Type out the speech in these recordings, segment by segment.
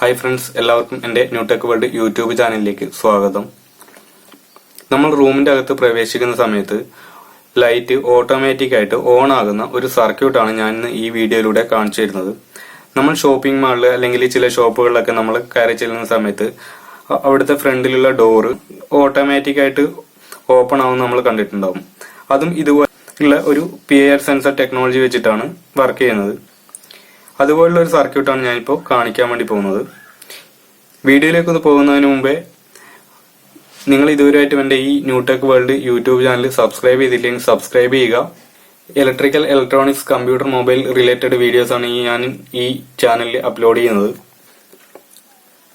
Hi friends എല്ലാവർക്കും എന്റെ Newtech world YouTube ചാനലിലേക്ക് സ്വാഗതം. നമ്മൾ റൂമിന്റെ അകത്ത് പ്രവേശിക്കുന്ന സമയത്ത് ലൈറ്റ് ഓട്ടോമാറ്റിക് ആയിട്ട് ഓൺ ആകുന്ന ഒരു സർക്യൂട്ടാണ് ഞാൻ ഇന്ന് ഈ വീഡിയോയിലൂടെ കാണിച്ചു തരുന്നത്. നമ്മൾ ഷോപ്പിംഗ് മാളിൽ അല്ലെങ്കിൽ ചില ഷോപ്പുകളിലൊക്കെ നമ്മൾ കയറി ചെല്ലുന്ന സമയത്ത് അവിടുത്തെ ഫ്രണ്ടിലുള്ള ഡോറ് ഓട്ടോമാറ്റിക് ആയിട്ട് ഓപ്പൺ ആവുന്ന നമ്മൾ കണ്ടിട്ടുണ്ടാവും. അതും ഇതുപോലെ ഉള്ള ഒരു പി സെൻസർ ടെക്നോളജി വെച്ചിട്ടാണ് വർക്ക് ചെയ്യുന്നത്. അതുപോലുള്ള ഒരു സർക്യൂട്ടാണ് ഞാനിപ്പോൾ കാണിക്കാൻ വേണ്ടി പോകുന്നത്. വീഡിയോയിലേക്ക് ഒന്ന് പോകുന്നതിന് മുമ്പേ നിങ്ങൾ ഇതുവരെയായിട്ടും എന്റെ ഈ NewTech World YouTube channel subscribe ചെയ്തില്ലെങ്കിൽ സബ്സ്ക്രൈബ് ചെയ്യുക. Electrical electronics computer mobile related videos ആണ് ഈ ഞാൻ ഈ ചാനലിൽ അപ്ലോഡ് ചെയ്യുന്നത്.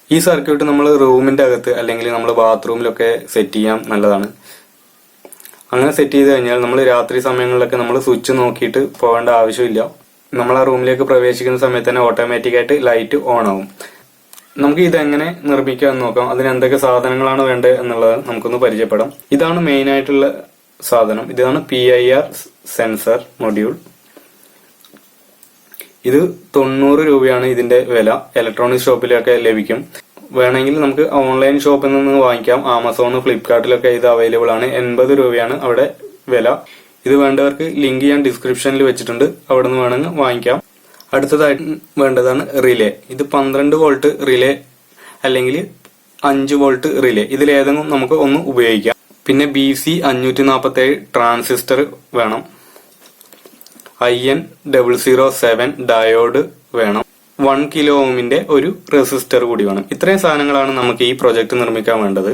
ഈ സർക്യൂട്ട് നമ്മൾ റൂമിന്റെ അകത്ത് അല്ലെങ്കിൽ നമ്മൾ ബാത്റൂമിലൊക്കെ സെറ്റ് ചെയ്യാം നല്ലതാണ്. അങ്ങനെ സെറ്റ് ചെയ്ത് കഴിഞ്ഞാൽ നമ്മൾ രാത്രി സമയങ്ങളിലൊക്കെ നമ്മൾ സ്വിച്ച് നോക്കിയിട്ട് പോകേണ്ട ആവശ്യമില്ല. നമ്മൾ ആ റൂമിലേക്ക് പ്രവേശിക്കുന്ന സമയത്ത് തന്നെ ഓട്ടോമാറ്റിക് ആയിട്ട് ലൈറ്റ് ഓൺ ആവും നമുക്ക് ഇതെങ്ങനെ നിർമ്മിക്കാമെന്ന് നോക്കാം. അതിന് എന്തൊക്കെ സാധനങ്ങളാണ് വേണ്ടത് എന്നുള്ളത് നമുക്കൊന്ന് പരിചയപ്പെടാം. ഇതാണ് മെയിൻ ആയിട്ടുള്ള സാധനം. ഇതാണ് P I R sensor module ഇത് തൊണ്ണൂറ് രൂപയാണ് ഇതിന്റെ വില. ഇലക്ട്രോണിക് ഷോപ്പിലൊക്കെ ലഭിക്കും. വേണമെങ്കിൽ നമുക്ക് ഓൺലൈൻ ഷോപ്പിൽ നിന്ന് വാങ്ങിക്കാം. ആമസോൺ ഫ്ലിപ്കാർട്ടിലൊക്കെ ഇത് അവൈലബിൾ ആണ്. എൺപത് രൂപയാണ് അവിടെ വില. ഇത് വേണ്ടവർക്ക് ലിങ്ക് ഞാൻ ഡിസ്ക്രിപ്ഷനിൽ വെച്ചിട്ടുണ്ട്. അവിടെ നിന്ന് വേണമെങ്കിൽ വാങ്ങിക്കാം. അടുത്തതായിട്ട് വേണ്ടതാണ് റിലേ ഇത് പന്ത്രണ്ട് വോൾട്ട് റിലേ അല്ലെങ്കിൽ അഞ്ച് വോൾട്ട് റിലേ ഇതിലേതെങ്കിലും നമുക്ക് ഒന്ന് ഉപയോഗിക്കാം. പിന്നെ ബി സി അഞ്ഞൂറ്റി നാൽപ്പത്തി ഏഴ് ട്രാൻസിസ്റ്റർ വേണം. I N double zero seven diode വേണം. വൺ കിലോ ഓമിന്റെ ഒരു റെസിസ്റ്റർ കൂടി വേണം. ഇത്രയും സാധനങ്ങളാണ് നമുക്ക് ഈ പ്രൊജക്ട് നിർമ്മിക്കാൻ വേണ്ടത്.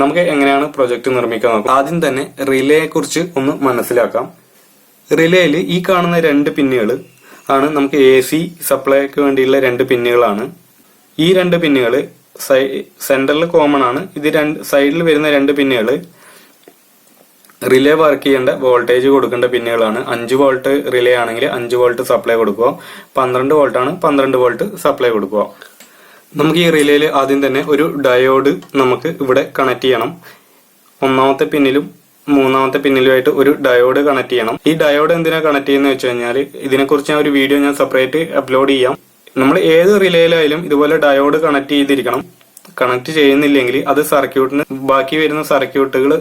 നമുക്ക് എങ്ങനെയാണ് പ്രൊജക്ട് നിർമ്മിക്കാൻ നോക്കാം ആദ്യം തന്നെ റിലേയെ കുറിച്ച് ഒന്ന് മനസ്സിലാക്കാം. റിലേയിൽ ഈ കാണുന്ന രണ്ട് പിന്നുകൾ ആണ് നമുക്ക് എ സി സപ്ലൈക്ക് വേണ്ടിയുള്ള രണ്ട് പിന്നുകളാണ്. ഈ രണ്ട് പിന്നുകൾ സെന്ററിൽ കോമൺ ആണ്. ഇത് രണ്ട് സൈഡിൽ വരുന്ന രണ്ട് പിന്നുകൾ റിലേ വർക്ക് ചെയ്യേണ്ട വോൾട്ടേജ് കൊടുക്കേണ്ട പിന്നുകളാണ്. അഞ്ച് വോൾട്ട് റിലേ ആണെങ്കിൽ അഞ്ച് വോൾട്ട് സപ്ലൈ കൊടുക്കുക. പന്ത്രണ്ട് വോൾട്ട് ആണ് പന്ത്രണ്ട് വോൾട്ട് സപ്ലൈ കൊടുക്കുക. നമുക്ക് ഈ റിലേയിൽ ആദ്യം തന്നെ ഒരു ഡയോഡ് നമുക്ക് ഇവിടെ കണക്ട് ചെയ്യണം. ഒന്നാമത്തെ പിന്നിലും മൂന്നാമത്തെ പിന്നിലുമായിട്ട് ഒരു ഡയോഡ് കണക്ട് ചെയ്യണം. ഈ ഡയോഡ് എന്തിനാ കണക്ട് ചെയ്യുന്നത് വെച്ച് കഴിഞ്ഞാൽ ഇതിനെക്കുറിച്ച് ഞാൻ ഒരു വീഡിയോ ഞാൻ സെപ്പറേറ്റ് അപ്ലോഡ് ചെയ്യാം. നമ്മൾ ഏത് റിലേയിലായാലും ഇതുപോലെ ഡയോഡ് കണക്ട് ചെയ്തിരിക്കണം. കണക്ട് ചെയ്യുന്നില്ലെങ്കിൽ അത് സർക്യൂട്ടിന് ബാക്കി വരുന്ന സർക്യൂട്ടുകൾ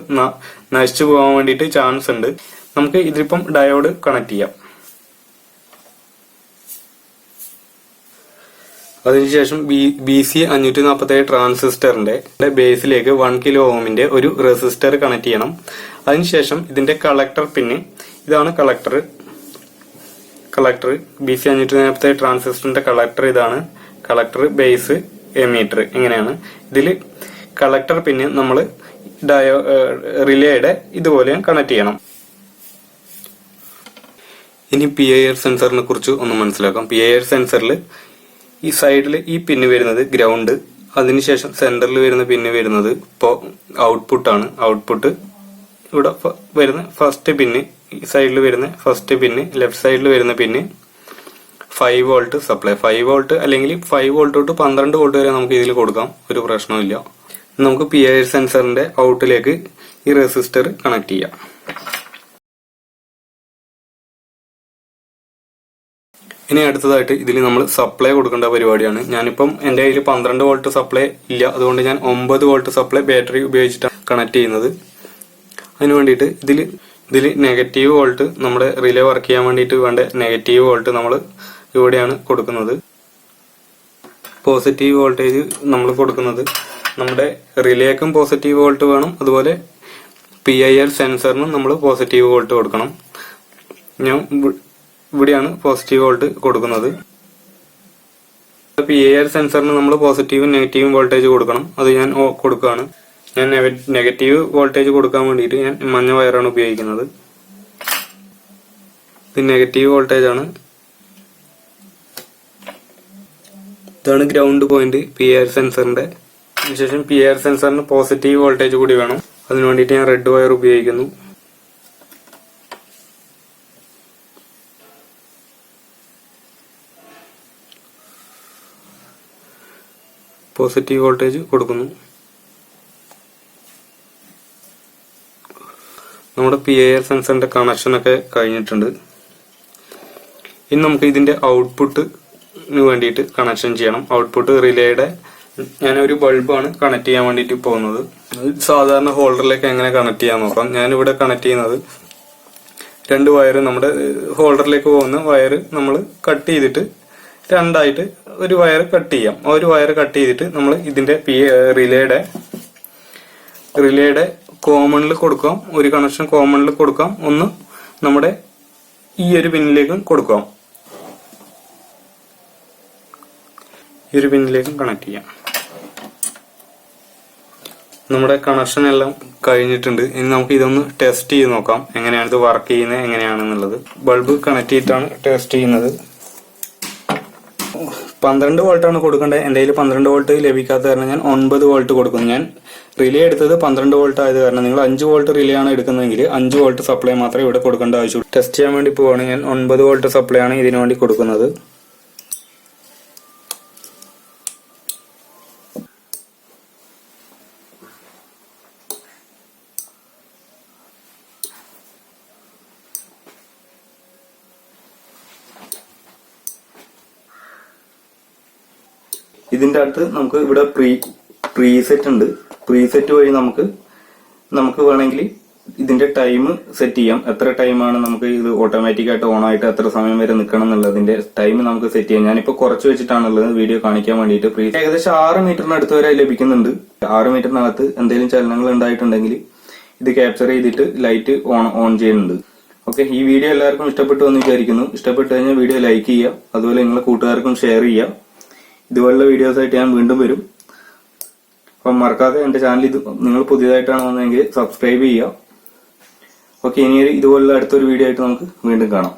നശിച്ചു പോകാൻ വേണ്ടിയിട്ട് ചാൻസ് ഉണ്ട്. നമുക്ക് ഇതിപ്പം ഡയോഡ് കണക്ട് ചെയ്യാം. അതിനുശേഷം ബി ബി സി അഞ്ഞൂറ്റി നാൽപ്പത്തി ഏഴ് ട്രാൻസിസ്റ്ററിന്റെ ബേസിലേക്ക് വൺ കിലോ ഓമിന്റെ ഒരു റെസിസ്റ്റർ കണക്ട് ചെയ്യണം. അതിനുശേഷം ഇതിന്റെ കളക്ടർ പിന്ന് ഇതാണ് കളക്ടർ കളക്ടർ ബി സി അഞ്ഞൂറ്റി നാൽപ്പത്തി ഏഴ് ട്രാൻസിസ്റ്ററിന്റെ കളക്ടർ ഇതാണ്. കളക്ടർ ബേസ് എമീറ്റർ ഇങ്ങനെയാണ്. ഇതിൽ കളക്ടർ പിന്നെ നമ്മൾ ഡയോ റിലേയുടെ ഇതുപോലെ കണക്ട് ചെയ്യണം. ഇനി പി ഐ ആർ സെൻസറിനെ കുറിച്ച് ഒന്ന് മനസ്സിലാക്കാം. പി ഐ ആർ സെൻസറിൽ ഈ സൈഡിൽ ഈ പിന്ന് വരുന്നത് ഗ്രൗണ്ട് അതിനുശേഷം സെന്ററിൽ വരുന്ന പിന്ന് വരുന്നത് ഇപ്പോൾ ആണ്. ഔട്ട്പുട്ട് ഇവിടെ വരുന്ന ഫസ്റ്റ് പിന്ന് ഈ സൈഡിൽ വരുന്ന ഫസ്റ്റ് പിന്ന് ലെഫ്റ്റ് സൈഡിൽ വരുന്ന pin five volt supply five volt അല്ലെങ്കിൽ ഫൈവ് വോൾട്ട് തൊട്ട് പന്ത്രണ്ട് വോൾട്ട് വരെ നമുക്ക് ഇതിൽ കൊടുക്കാം. ഒരു പ്രശ്നമില്ല നമുക്ക് പി ഐ സെൻസറിന്റെ ഔട്ടിലേക്ക് ഈ റെസിസ്റ്റർ കണക്ട് ചെയ്യാം. ഇനി അടുത്തതായിട്ട് ഇതിൽ നമ്മൾ സപ്ലൈ കൊടുക്കേണ്ട പരിപാടിയാണ്. ഞാനിപ്പം എന്റെ കയ്യിൽ പന്ത്രണ്ട് വോൾട്ട് സപ്ലൈ ഇല്ല. അതുകൊണ്ട് ഞാൻ ഒമ്പത് വോൾട്ട് സപ്ലൈ ബാറ്ററി ഉപയോഗിച്ചിട്ടാണ് കണക്ട് ചെയ്യുന്നത്. അതിന് വേണ്ടിയിട്ട് ഇതിൽ ഇതിൽ നെഗറ്റീവ് വോൾട്ട് നമ്മുടെ റിലേ വർക്ക് ചെയ്യാൻ വേണ്ടിയിട്ട് വേണ്ട നെഗറ്റീവ് വോൾട്ട് നമ്മൾ ഇവിടെയാണ് കൊടുക്കുന്നത്. പോസിറ്റീവ് വോൾട്ടേജ് നമ്മൾ കൊടുക്കുന്നത്. നമ്മുടെ റിലേക്കും പോസിറ്റീവ് വോൾട്ട് വേണം. അതുപോലെ പി ഐ ആർ സെൻസറിനും നമ്മൾ പോസിറ്റീവ് വോൾട്ട് കൊടുക്കണം. ഞാൻ ഇവിടെയാണ് പോസിറ്റീവ് വോൾട്ട് കൊടുക്കുന്നത്. പി എ ആർ സെൻസറിന് നമ്മൾ പോസിറ്റീവും നെഗറ്റീവും വോൾട്ടേജ് കൊടുക്കണം. അത് ഞാൻ കൊടുക്കുകയാണ് ഞാൻ നെഗറ്റീവ് വോൾട്ടേജ് കൊടുക്കാൻ വേണ്ടിയിട്ട് ഞാൻ മഞ്ഞ വയറാണ് ഉപയോഗിക്കുന്നത്. ഇത് നെഗറ്റീവ് വോൾട്ടേജ് ആണ്. ഇതാണ് ഗ്രൗണ്ട് പോയിന്റ് പി ആർ സെൻസറിന്റെ അതിനുശേഷം പി ആർ സെൻസറിന് പോസിറ്റീവ് വോൾട്ടേജ് കൂടി വേണം. അതിനു വേണ്ടിയിട്ട് ഞാൻ റെഡ് വയർ ഉപയോഗിക്കുന്നു. പോസിറ്റീവ് വോൾട്ടേജ് കൊടുക്കുന്നു. നമ്മുടെ പി ഐ ആർ കണക്ഷൻ ഒക്കെ കഴിഞ്ഞിട്ടുണ്ട്. ഇനി നമുക്ക് ഇതിന്റെ ഔട്ട്പുട്ട് ഔട്ട്പുട്ടിന് വേണ്ടിയിട്ട് കണക്ഷൻ ചെയ്യണം. ഔട്ട്പുട്ട് റിലേയുടെ ഞാനൊരു ബൾബാണ് കണക്ട് ചെയ്യാൻ വേണ്ടിയിട്ട് പോകുന്നത്. സാധാരണ ഹോൾഡറിലേക്ക് എങ്ങനെ കണക്ട് ചെയ്യാൻ നോക്കാം. ഞാനിവിടെ കണക്ട് ചെയ്യുന്നത് രണ്ട് വയർ നമ്മുടെ ഹോൾഡറിലേക്ക് പോകുന്ന വയർ നമ്മൾ കട്ട് ചെയ്തിട്ട് രണ്ടായിട്ട് ഒരു വയർ കട്ട് ചെയ്യാം. ഒരു വയർ കട്ട് ചെയ്തിട്ട് നമ്മൾ ഇതിന്റെ പി റിലേയുടെ റിലേയുടെ കോമണിൽ കൊടുക്കാം. ഒരു കണക്ഷൻ കോമണിൽ കൊടുക്കാം. ഒന്ന് നമ്മുടെ ഈ ഒരു പിന്നിലേക്കും കൊടുക്കാം. ഈ ഒരു പിന്നിലേക്കും കണക്ട് ചെയ്യാം. നമ്മുടെ കണക്ഷൻ എല്ലാം കഴിഞ്ഞിട്ടുണ്ട്. ഇനി നമുക്ക് ഇതൊന്ന് ടെസ്റ്റ് ചെയ്ത് നോക്കാം. എങ്ങനെയാണ് ഇത് വർക്ക് ചെയ്യുന്നത് എങ്ങനെയാണെന്നുള്ളത്. ബൾബ് കണക്ട് ചെയ്തിട്ടാണ് ടെസ്റ്റ് ചെയ്യുന്നത്. പന്ത്രണ്ട് വോൾട്ടാണ് കൊടുക്കേണ്ടത് എന്റെ കയ്യിൽ പന്ത്രണ്ട് വോൾട്ട് ലഭിക്കാത്ത കാരണം ഞാൻ ഒൻപത് വോൾട്ട് കൊടുക്കുന്നു. ഞാൻ റിലേ എടുത്തത് പന്ത്രണ്ട് വോൾട്ട് ആയത് കാരണം നിങ്ങൾ അഞ്ച് വോൾട്ട് റിലേ ആണ് എടുക്കുന്നതെങ്കിൽ അഞ്ച് വോൾട്ട് സപ്ലൈ മാത്രമേ ഇവിടെ കൊടുക്കേണ്ട ആവശ്യമുള്ളൂ. ടെസ്റ്റ് ചെയ്യാൻ വേണ്ടി പോവാണ്. ഞാൻ ഒൻപത് വോൾട്ട് സപ്ലൈ ആണ് ഇതിനു വേണ്ടി കൊടുക്കുന്നത്. ഇതിന്റെ അടുത്ത് നമുക്ക് ഇവിടെ പ്രീ പ്രീസെറ്റ് ഉണ്ട്. പ്രീസെറ്റ് വഴി നമുക്ക് നമുക്ക് വേണമെങ്കിൽ ഇതിന്റെ ടൈം സെറ്റ് ചെയ്യാം. എത്ര ടൈമാണ് നമുക്ക് ഇത് ഓട്ടോമാറ്റിക് ആയിട്ട് ഓൺ ആയിട്ട് എത്ര സമയം വരെ നിൽക്കണം എന്നുള്ളതിന്റെ ടൈം നമുക്ക് സെറ്റ് ചെയ്യാം. ഞാനിപ്പോ കുറച്ച് വെച്ചിട്ടാണുള്ളത് വീഡിയോ കാണിക്കാൻ വേണ്ടിയിട്ട്. പ്രീ ഏകദേശം ആറ് മീറ്ററിന് അടുത്ത് വരെ ലഭിക്കുന്നുണ്ട്. ആറ് മീറ്ററിനകത്ത് എന്തെങ്കിലും ചലനങ്ങൾ ഉണ്ടായിട്ടുണ്ടെങ്കിൽ ഇത് ക്യാപ്ചർ ചെയ്തിട്ട് ലൈറ്റ് ഓൺ ഓൺ ചെയ്യുന്നുണ്ട്. ഓക്കെ ഈ വീഡിയോ എല്ലാവർക്കും ഇഷ്ടപ്പെട്ടു എന്ന് വിചാരിക്കുന്നു. ഇഷ്ടപ്പെട്ടു കഴിഞ്ഞാൽ വീഡിയോ ലൈക്ക് ചെയ്യുക. അതുപോലെ നിങ്ങളെ കൂട്ടുകാർക്കും ഷെയർ ചെയ്യുക. ഇതുപോലുള്ള വീഡിയോസ് ആയിട്ട് ഞാൻ വീണ്ടും വരും. അപ്പം മറക്കാതെ എന്റെ ചാനൽ ഇത് നിങ്ങൾ പുതിയതായിട്ടാണ് വന്നതെങ്കിൽ സബ്സ്ക്രൈബ് ചെയ്യുക. ഓക്കെ ഇനി ഇതുപോലുള്ള അടുത്തൊരു വീഡിയോ ആയിട്ട് നമുക്ക് വീണ്ടും കാണാം.